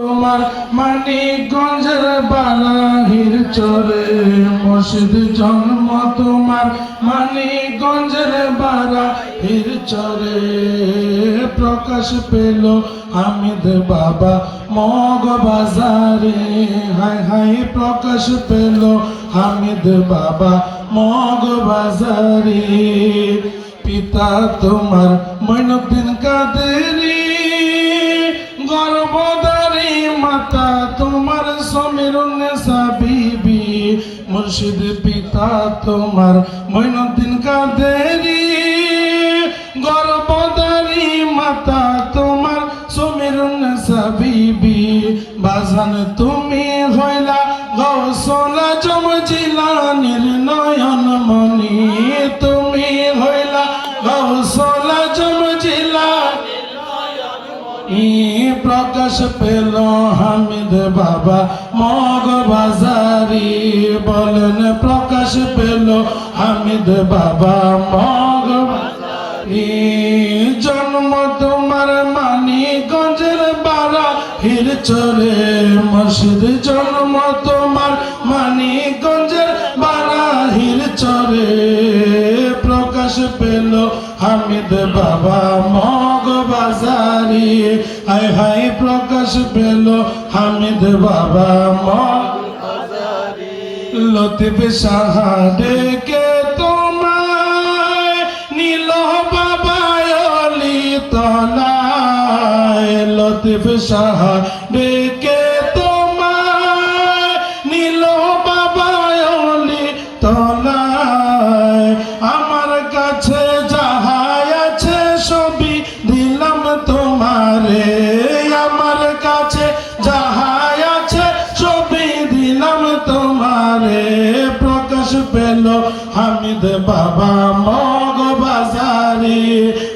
তোমার মানিকগঞ্জের বারাহির চরে মসজিদ জন্ম, তোমার মানিকগঞ্জের বারাহির চরে প্রকাশ পেল হামিদ বাবা মগ বাজারে। হাই হাই, প্রকাশ পেল হামিদ বাবা মগ বাজারে। পিতা তোমার মৈনুদ্দিন কাদেরী মাতা তোমার সমীরুন্নেসা বিবি, মুর্শিদ পিতা তোমার মৈনুদ্দিন কাদেরি। গর্ভধারী মাতা তোমার সমীরুন্নেসা বিবি, বাজান তুমি হইলা গৌসলা জমজিলা নির্নয়ন মনি তুমি হইলা গৌসলা জমজিলা প্রকাশ পেল হামিদ বাবা মগ বাজারি বলেন প্রকাশ পেল হামিদ বাবা মগ বাজারি। জন্ম তোমার মানিগঞ্জের বারা হির চরে মসজিদ জন্ম মগ বাজারি। হাই হাই, প্রকাশ পেল হামিদ বাবা মগ লতিফ সাহা ডেকে তোমায়, নীল বাবায়লি তলায়। লতিফ সাহা ডেকে তোমায় তোমারে প্রকাশ পেল হামিদ বাবা মগ বাজারে।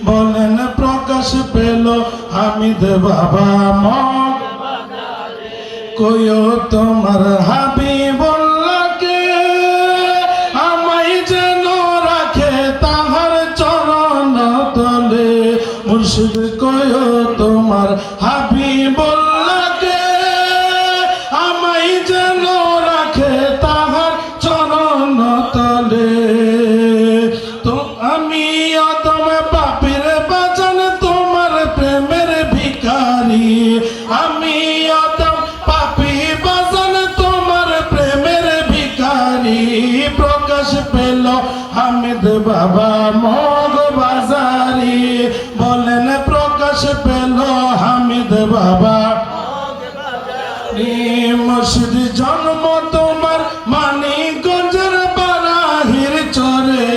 বলেন, প্রকাশ পেল হামিদ বাবা মগ কইও তোমার হাবিবুল্লাহকে আমায় যেন রাখে তাহার চরণ তলে মুর্শিদ হামিদ বাবা মগ বাজারি। বলেন, প্রকাশ পেল হামিদ বাবা। মসজিদ জন্ম তোমার মানিকগঞ্জের বারাহির চরে।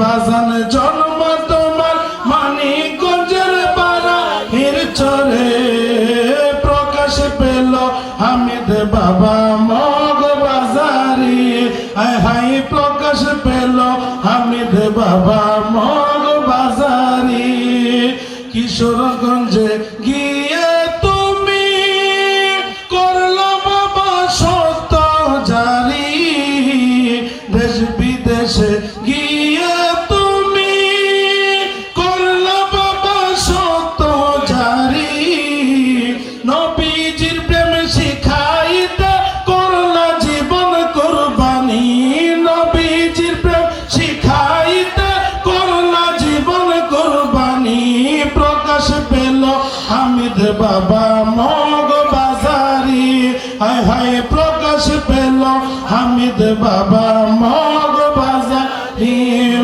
বাজান জন্ম তোমার মানিকগঞ্জের বারাহির চরে। প্রকাশ পেল হামিদ বাবা মগ বাজারি। হাই হাই প্রকাশ পেল হামিদ বাবা মগ বাজারি কিশোরগঞ্জে বাবা, মগ বাজারি। হায় হায় প্রকাশ পেল হামিদ বাবা, মগ বাজারি।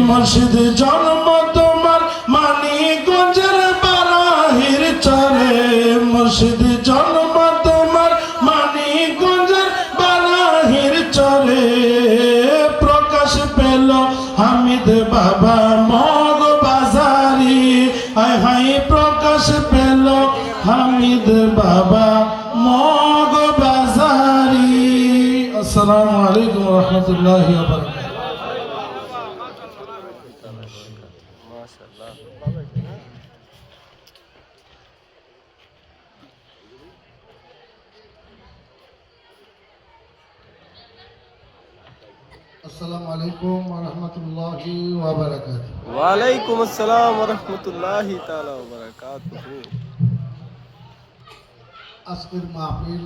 মুর্শিদ জন্ম তোমার মানিকগঞ্জের বারাহির চরে। মুর্শিদ জন্ম তোমার মানিকগঞ্জের বারাহির চরে। প্রকাশ পেল হামিদ বাবা পেল হামিদ বাবা মগ বাজারি। আসসালামু আলাইকুম রহমতুল্লাহ আসসালামু আলাইকুম ওয়া রাহমাতুল্লাহি ওয়া বারাকাতুহু ওয়ালাইকুম আসসালাম ওয়া রাহমাতুল্লাহি তাআলা ওয়া বারাকাতুহু আজকের মাহফিল